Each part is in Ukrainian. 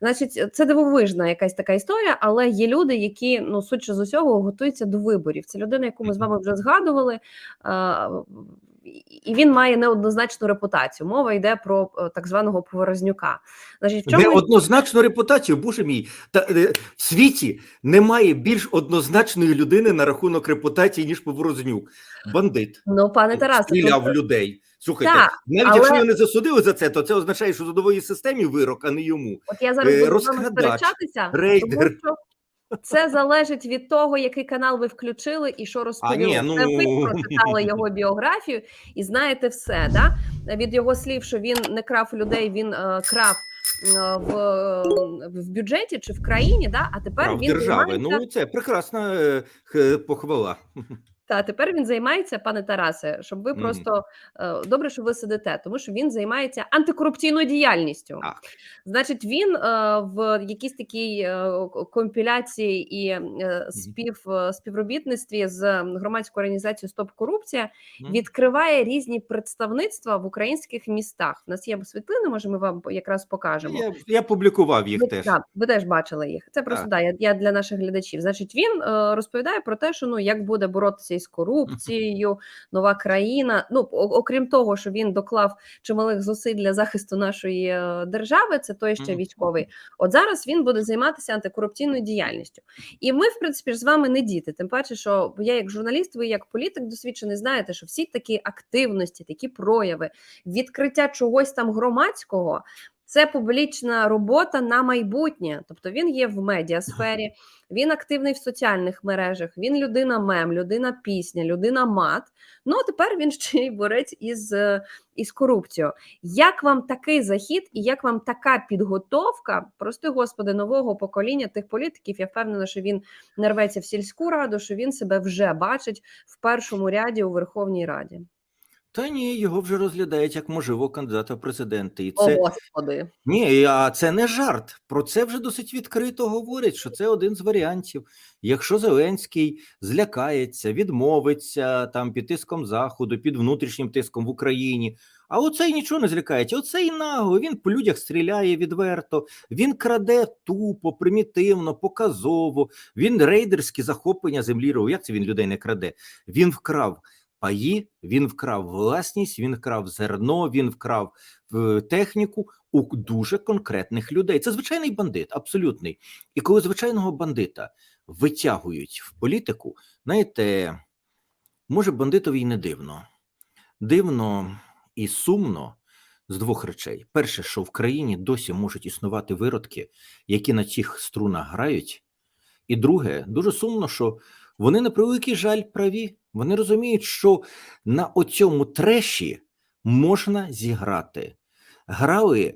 Значить, це дивовижна якась така історія, але є люди, які ну судячи з усього готуються до виборів. Це людина, яку ми з вами вже згадували. е, І він має неоднозначну репутацію. Мова йде про е, так званого Поворознюка. Значить, в чому Неоднозначну репутацію, боже мій. Та е, в світі немає більш однозначної людини на рахунок репутації, ніж Поворознюк. Бандит. ну пане Тарасе, стріляв тут- людей. Слухайте, Так, навіть але- якщо його не засудили за це, то це означає, що судової системі вирок, а не йому. От я зараз Е, буду з вами сперечатися, рейдер. тому що це залежить від того, який канал ви включили і що розповіли. ні, ну- Це ви прочитали його біографію і знаєте все. Да? Від його слів, що він не крав людей, він е, крав. е, В, в бюджеті чи в країні, да? а тепер Прав він держави. займається, Ну це прекрасна е, похвала. та тепер він займається, пане Тарасе, щоб ви Мгм. просто е, добре, що ви сидите, тому що він займається антикорупційною діяльністю. Так. Значить, він е, в якійсь такій е, компіляції і спів співробітництві з громадською організацією Стоп Корупція Мгм. відкриває різні представництва в українських містах. У нас є світлини, може, ми вам якраз покажемо. Я, я публікував їх Ви, теж. да, ви теж бачили їх. Це просто Так. да, я, я для наших глядачів. Значить, він розповідає про те, що ну як буде боротися із корупцією, нова країна. Ну окрім того, що він доклав чималих зусиль для захисту нашої е, держави, це той ще військовий. От зараз він буде займатися антикорупційною діяльністю. І ми, в принципі, ж з вами не діти. Тим паче, що я як журналіст, ви як політик досвідчений, знаєте, що всі такі активності, такі прояви, відкриття чогось там громадського. Це публічна робота на майбутнє. Тобто він є в медіасфері, він активний в соціальних мережах, він людина мем, людина пісня, людина мат. Ну а тепер він ще й борець із, е, із корупцією. Як вам такий захід і як вам така підготовка, прости господи, нового покоління тих політиків? Я впевнена, що він не рветься в сільську раду, що він себе вже бачить в першому ряді у Верховній Раді. Та ні, його вже розглядають як можливого кандидата в президенти. І О, це господи. ні, а це не жарт. Про це вже досить відкрито говорять, що це один з варіантів. Якщо Зеленський злякається, відмовиться там під тиском заходу, під внутрішнім тиском в Україні. А оцей нічого не злякається. Оцей нагло, він по людях стріляє відверто, він краде тупо, примітивно, показово. Він рейдерські захоплення землі робив. Як це він людей не краде? Він вкрав паї, він вкрав власність, він вкрав зерно, він вкрав техніку у дуже конкретних людей. Це звичайний бандит, абсолютний. І коли звичайного бандита витягують в політику, знаєте, може бандитові й не дивно. Дивно і сумно з двох речей: перше, що в країні досі можуть існувати виродки, які на цих струнах грають. І друге, дуже сумно, що вони на превеликий жаль праві. Вони розуміють, що на оцьому треші можна зіграти. Грали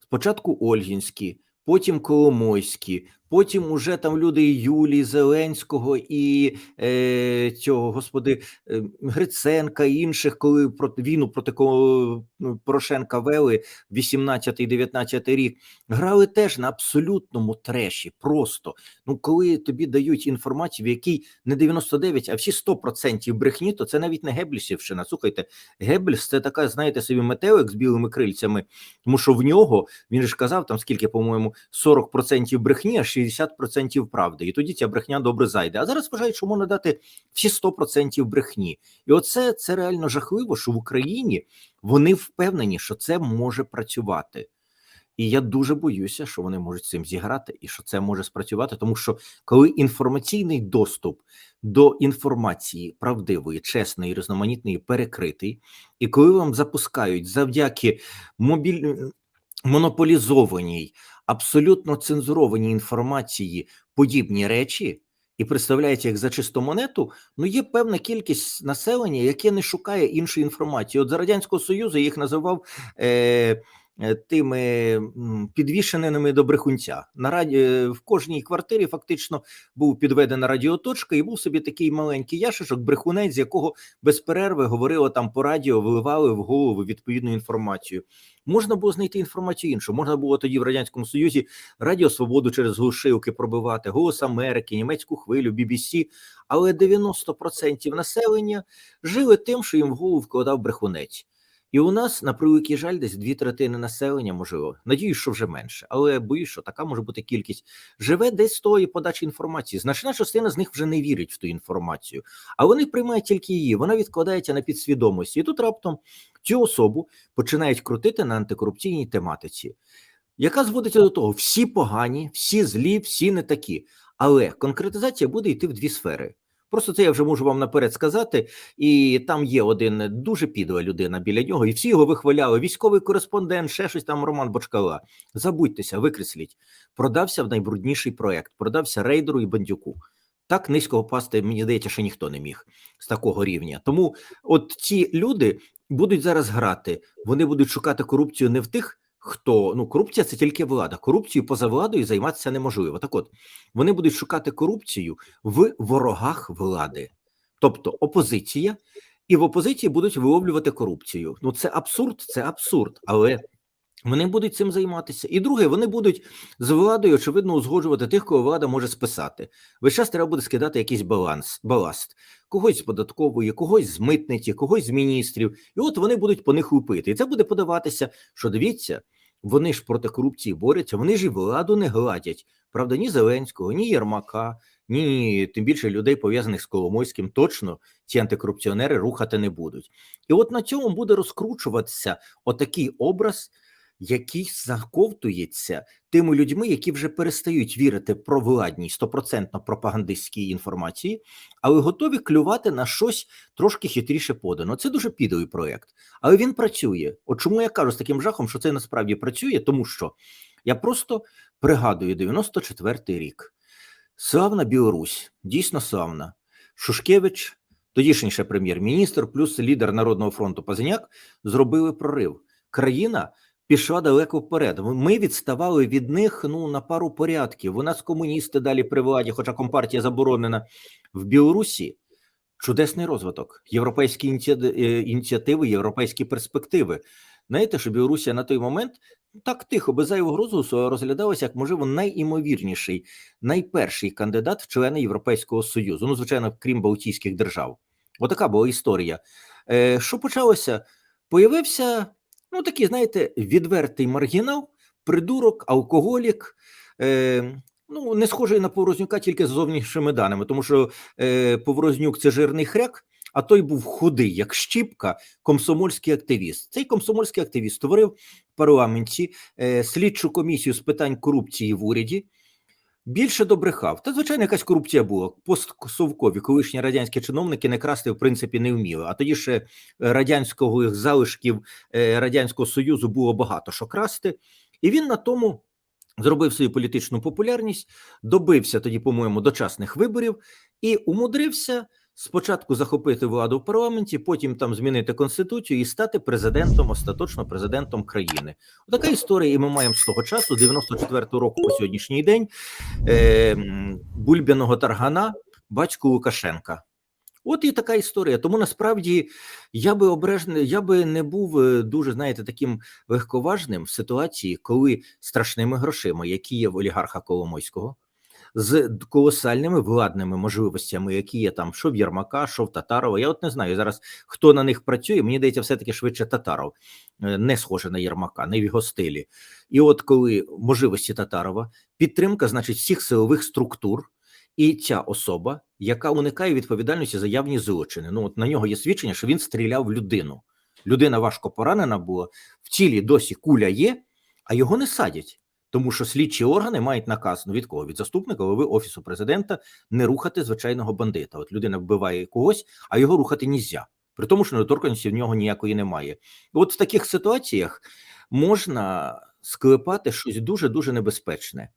спочатку Ольгінські, потім Коломойські, потім уже там люди і Юлії Зеленського і е, цього господи е, Гриценка і інших, коли проти війну проти Ко- ну, Порошенка вели 18-19 рік, грали теж на абсолютному треші. Просто ну коли тобі дають інформацію, в якій не 99, а всі 100% брехні, то це навіть не Геблісівщина. Слухайте, Геббельс – це така, знаєте, собі метелик з білими крильцями, тому що в нього він ж казав там скільки, по-моєму, 40% брехні, а 60% правди. І тоді ця брехня добре зайде. А зараз вважають, що можна дати всі 100% брехні. І оце це реально жахливо, що в Україні вони впевнені, що це може працювати. І я дуже боюся, що вони можуть цим зіграти, і що це може спрацювати, тому що коли інформаційний доступ до інформації правдивої, чесної, різноманітної перекритий, і коли вам запускають завдяки мобіль... монополізованій, абсолютно цензурованій інформації подібні речі. І представляється як за чисту монету, ну є певна кількість населення, яке не шукає іншої інформації. От за радянського союзу їх називав е, тими підвішеними до брехунця. На раді е, в кожній квартирі фактично був підведена радіоточка, і був собі такий маленький яшишок, брехунець, з якого без перерви говорило там по радіо, виливали в голову відповідну інформацію. Можна було знайти інформацію іншу. Можна було тоді в радянському союзі Радіо Свободу через глушилки пробивати, Голос Америки, німецьку хвилю, BBC, але 90% населення жили тим, що їм в голову вкладав брехунець. І у нас, на превеликий жаль, десь дві третини населення, можливо, надіюсь, що вже менше, але боюсь, що така може бути кількість, живе десь з тої подачі інформації. Значна частина з них вже не вірить в ту інформацію, а вони приймають тільки її, вона відкладається на підсвідомості. І тут раптом цю особу починають крутити на антикорупційній тематиці, яка зводиться до того: всі погані, всі злі, всі не такі. Але конкретизація буде йти в дві сфери. Просто це я вже можу вам наперед сказати. І там є один дуже підла людина біля нього, і всі його вихваляли. Військовий кореспондент, ще щось там Роман Бочкала. Забудьтеся, викресліть. Продався в найбрудніший проект, продався рейдеру і бандюку. Так низького пасти, мені здається, що ніхто не міг з такого рівня. Тому от ці люди будуть зараз грати, вони будуть шукати корупцію не в тих. Хто ну корупція це тільки влада. Корупцію поза владою займатися неможливо. Так от вони будуть шукати корупцію в ворогах влади, тобто опозиція, і в опозиції будуть виловлювати корупцію. Ну це абсурд, це абсурд, але вони будуть цим займатися. І друге, вони будуть з владою, очевидно, узгоджувати тих, кого влада може списати. Весь час треба буде скидати якийсь баланс, баласт, когось з податкової, когось з митниці, когось з міністрів. І от вони будуть по них лупити. І це буде подаватися, що дивіться, вони ж проти корупції борються, вони ж і владу не гладять. Правда, ні Зеленського, ні Єрмака, ні тим більше людей, пов'язаних з Коломойським, точно ці антикорупціонери рухати не будуть. І от на цьому буде розкручуватися отакий образ, який заковтується тими людьми, які вже перестають вірити про владній стопроцентно пропагандистській інформації, але готові клювати на щось трошки хитріше подано. Це дуже підовий проєкт, але він працює. От чому я кажу з таким жахом, що це насправді працює, тому що я просто пригадую 94-й рік. Славна Білорусь, дійсно славна. Шушкевич, тодішній прем'єр-міністр, плюс лідер Народного фронту Пазиняк зробили прорив. Країна пішла далеко вперед. Ми відставали від них ну на пару порядків. У нас комуністи далі при владі, хоча компартія заборонена в Білорусі. Чудесний розвиток, європейські е, ініціативи, європейські перспективи. Знаєте, що Білорусія на той момент так тихо, без зайвого розголосу розглядалася як, можливо, найімовірніший, найперший кандидат в члени Європейського Союзу. Ну, звичайно, крім Балтійських держав. Отака була історія. Е, що почалося? Появився, ну такий, знаєте, відвертий маргінал, придурок, алкоголік. Е, ну, не схожий на Поворознюка тільки з зовнішніми даними, тому що е, Поворознюк це жирний хряк, а той був худий, як щіпка, комсомольський активіст. Цей комсомольський активіст створив в парламенті е, слідчу комісію з питань корупції в уряді. Більше добрехав. Та, звичайно, якась корупція була. Постсовкові колишні радянські чиновники не красти, в принципі, не вміли. А тоді ще радянського залишків е, Радянського Союзу було багато що красти. І він на тому зробив свою політичну популярність, добився тоді, по-моєму, дочасних виборів і умудрився спочатку захопити владу в парламенті, потім там змінити конституцію і стати президентом, остаточно президентом країни. Така історія, і ми маємо з того часу, 94-го року по сьогоднішній день, е, бульбяного таргана, батько Лукашенка. От і така історія. Тому насправді я би обережний, я би не був е, дуже, знаєте, таким легковажним в ситуації, коли страшними грошима, які є в олігарха Коломойського, з колосальними владними можливостями, які є там, що в Єрмака, що в Татарова. Я от не знаю зараз, хто на них працює. Мені здається, все-таки швидше Татаров, е, не схоже на Єрмака, не в його стилі. І от коли можливості Татарова, підтримка, значить, всіх силових структур. І ця особа, яка уникає відповідальності за явні злочини. Ну от на нього є свідчення, що він стріляв в людину. Людина важко поранена була, в тілі досі куля є, а його не садять. Тому що слідчі органи мають наказ ну, від кого? Від заступника голови офісу президента не рухати звичайного бандита. От людина вбиває когось, а його рухати нельзя. При тому, що недоторканності в нього ніякої немає. От в таких ситуаціях можна склепати щось дуже дуже небезпечне.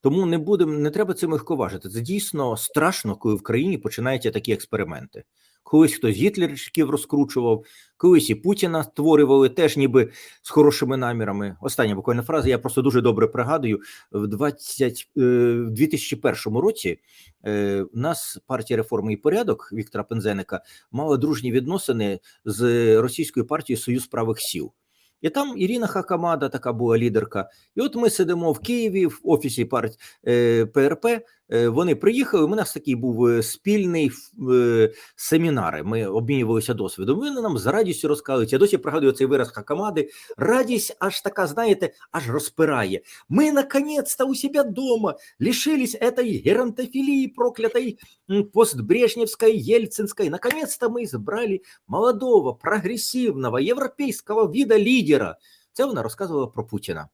Тому не будемо, не треба цим легковажити. Це дійсно страшно, коли в країні починаються такі експерименти. Колись хтось гітлерчиків розкручував, колись і Путіна створювали теж ніби з хорошими намірами. Остання буквально фраза. Я просто дуже добре пригадую. В 20, е, в 2001 році е, у нас партія реформи і порядок Віктора Пензеника мала дружні відносини з російською партією Союз правих сіл. І там Ірина Хакамада, така була лідерка. І от ми сидимо в Києві в офісі партії е, ПРП, Е, Вони приїхали. У нас такий був е, спільний е, семінар. Ми обмінювалися досвідом. Вони нам з радістю розказують. Я досі пригадую цей вираз Хакамади. Радість аж така, знаєте, аж розпирає. Ми наконец-то у себя дома лишились этой геронтофилии проклятой постбрежневской, ельцинской. Наконец-то мы избрали молодого, прогрессивного, европейского вида лідера. Це вона розказувала про Путіна.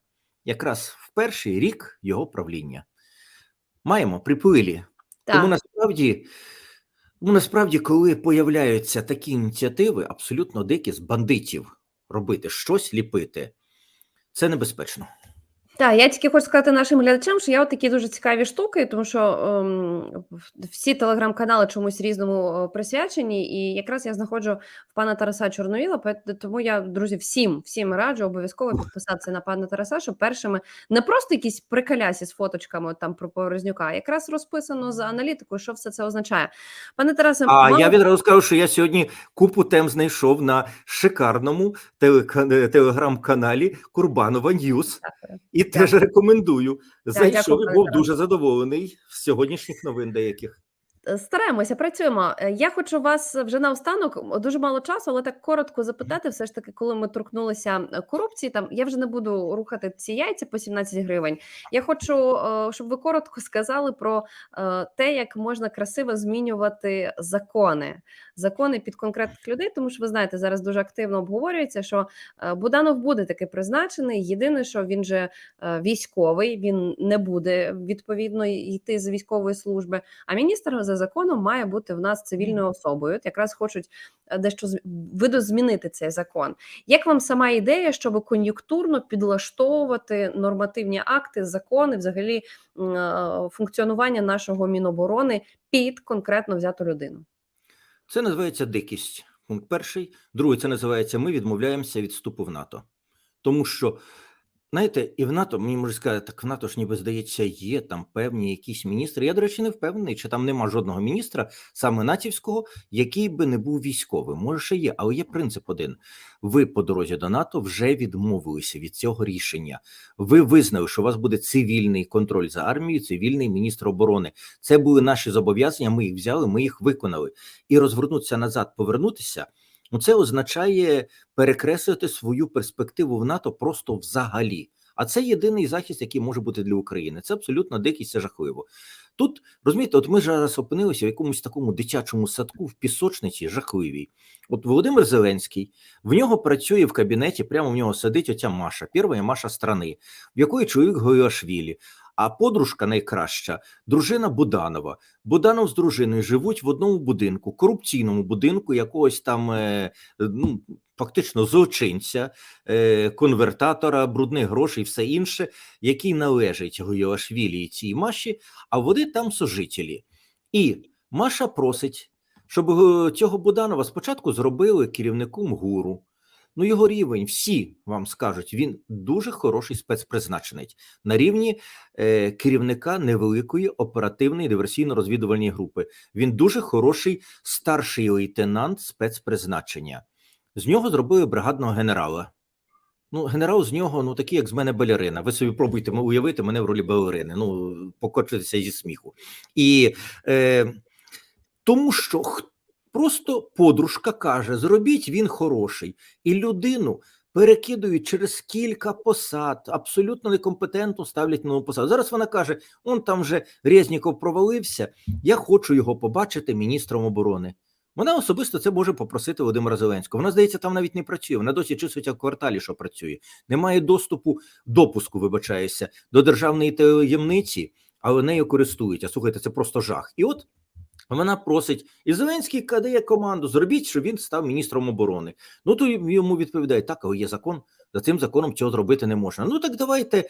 Якраз в перший рік його правління. Маємо припилі. Так. Тому насправді, ну, насправді, коли появляються такі ініціативи, абсолютно дикі з бандитів робити щось, ліпити, це небезпечно. Так, я тільки хочу сказати нашим глядачам, що я от такі дуже цікаві штуки, тому що ем, всі телеграм-канали чомусь різному е, присвячені, і якраз я знаходжу в пана Тараса Чорновіла. Тому я, друзі, всім всім раджу обов'язково підписатися на пана Тараса, щоб першими не просто якісь приколясі з фоточками там про Поворознюка, а якраз розписано за аналітикою, що все це означає. Пане Тарасе, А мало- я відразу скажу, що я сьогодні купу тем знайшов на шикарному телеграм-каналі Курбанова Ньюс. І теж рекомендую. Зайшов був дуже задоволений з сьогоднішніх новин деяких. Е, Стараємося, працюємо. Е, Я хочу вас вже наостанок дуже мало часу, але так коротко запитати. Все ж таки, коли ми торкнулися е, корупції, там я вже не буду рухати ці яйця по 17 гривень. Я хочу, щоб ви коротко сказали про те, як можна красиво змінювати закони, закони під конкретних людей, тому що ви знаєте, зараз дуже активно обговорюється, що Буданов буде таки призначений. Єдине, що він же військовий, він не буде відповідно йти з військової служби. А міністр за законом має бути в нас цивільною особою. От якраз хочуть е, дещо видозмінити цей закон. Як вам сама ідея, щоб кон'юнктурно підлаштовувати нормативні акти, закони, взагалі е, функціонування нашого міноборони під конкретно взяту людину? Це називається дикість. Пункт перший. Другий це називається Ми відмовляємося від вступу в НАТО. Тому що, знаєте, і в НАТО мені можуть сказати, так в НАТО ж ніби здається, є там певні якісь міністри. Я, до речі, не впевнений, чи там нема жодного міністра, саме натівського, який би не був військовим. Може, ще є, але є принцип один: ви по дорозі до НАТО вже відмовилися від цього рішення. Ви визнали, що у вас буде цивільний контроль за армією, цивільний міністр оборони. Це були наші зобов'язання. Ми їх взяли, ми їх виконали. І розвернутися назад, повернутися. Ну, це означає перекреслити свою перспективу в НАТО просто взагалі. А це єдиний захист, який може бути для України. Це абсолютно дикість, це жахливо. Тут розумієте, от ми зараз опинилися в якомусь такому дитячому садку в пісочниці жахливій. От Володимир Зеленський в нього працює в кабінеті, прямо в нього сидить оця Маша, перша Маша страни, в якої чоловік Гояшвілі, а подружка найкраща дружина Буданова. Буданов з дружиною живуть в одному будинку, корупційному будинку, якогось там е, ну, фактично злочинця, е, конвертатора, брудних грошей, і все інше, який належить Гояшвілі і цій Маші, а вони там сожителі. І Маша просить, щоб е, цього Буданова спочатку зробили керівником гуру. Ну, його рівень, всі вам скажуть, він дуже хороший спецпризначенець на рівні е, керівника невеликої оперативної диверсійно-розвідувальної групи. Він дуже хороший старший лейтенант спецпризначення. З нього зробили бригадного генерала. Ну, генерал з нього, ну такий, як з мене балерина. Ви собі пробуйте уявити мене в ролі балерини. Ну, покочитися зі сміху. І е, тому що х- просто подружка каже: зробіть він хороший, і людину перекидують через кілька посад, абсолютно некомпетентно ставлять на нову посаду. Зараз вона каже: он там вже Резніков провалився. Я хочу його побачити міністром оборони. Вона особисто це може попросити Володимира Зеленського. Вона, здається, там навіть не працює. Вона досі числиться в кварталі, що працює. Немає доступу, допуску, вибачаюся, до державної таємниці, але нею користуються. Слухайте, це просто жах. І от вона просить, і Зеленський кадає команду: зробіть, щоб він став міністром оборони. Ну то йому відповідають, так, є закон. За цим законом цього зробити не можна. Ну так давайте.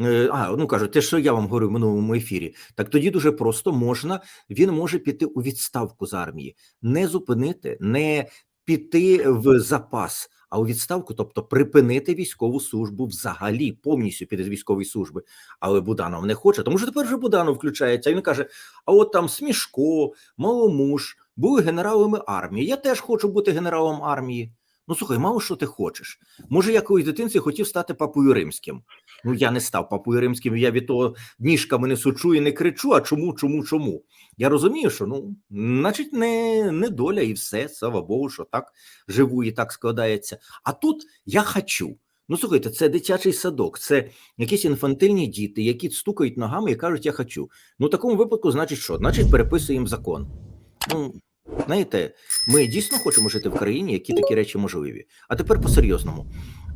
Е, А, ну кажуть, те, що я вам говорю в минулому ефірі, так тоді дуже просто можна, він може піти у відставку з армії, не зупинити, не піти в запас, а у відставку, тобто припинити військову службу взагалі, повністю під військової служби. Але Буданов не хоче, тому що тепер вже Буданов включається. Він каже: а от там Смішко, Маломуш були генералами армії. Я теж хочу бути генералом армії. Ну слухай, мало що ти хочеш. Може, я колись в дитинстві хотів стати папою римським. Ну я не став папою римським, я від того ніжками не сучу і не кричу. А чому, чому, чому? Я розумію, що ну, значить, не, не доля і все, слава Богу, що так живу і так складається. А тут я хочу. Ну, слухайте, це дитячий садок, це якісь інфантильні діти, які стукають ногами і кажуть, я хочу. Ну, в такому випадку, значить, що? Значить, переписуємо закон. Ну, знаєте, ми дійсно хочемо жити в країні, які такі речі можливі. А тепер по-серйозному.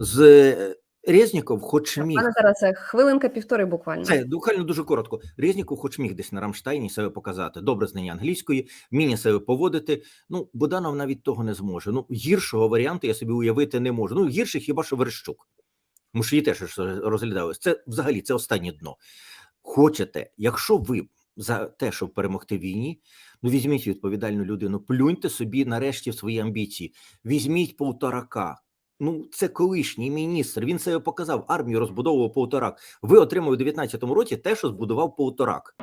З е, Резніков, хоч міг. Пане Тарасе, хвилинка півтори буквально. Це буквально дуже коротко. Резніков хоч міг десь на Рамштайні себе показати. Добре знання англійської, вміння себе поводити. Ну, Буданов навіть того не зможе. Ну, гіршого варіанту я собі уявити не можу. Ну, гірше хіба що Верещук. Тому що її теж розглядалось. Це взагалі це останнє дно. Хочете, якщо ви за те, щоб перемогти війні, ну візьміть відповідальну людину, плюньте собі нарешті в свої амбіції. Візьміть полторака. Ну, це колишній міністр. Він себе показав. Армію розбудовував полторак. Ви отримали у 19-му році те, що збудував полторак.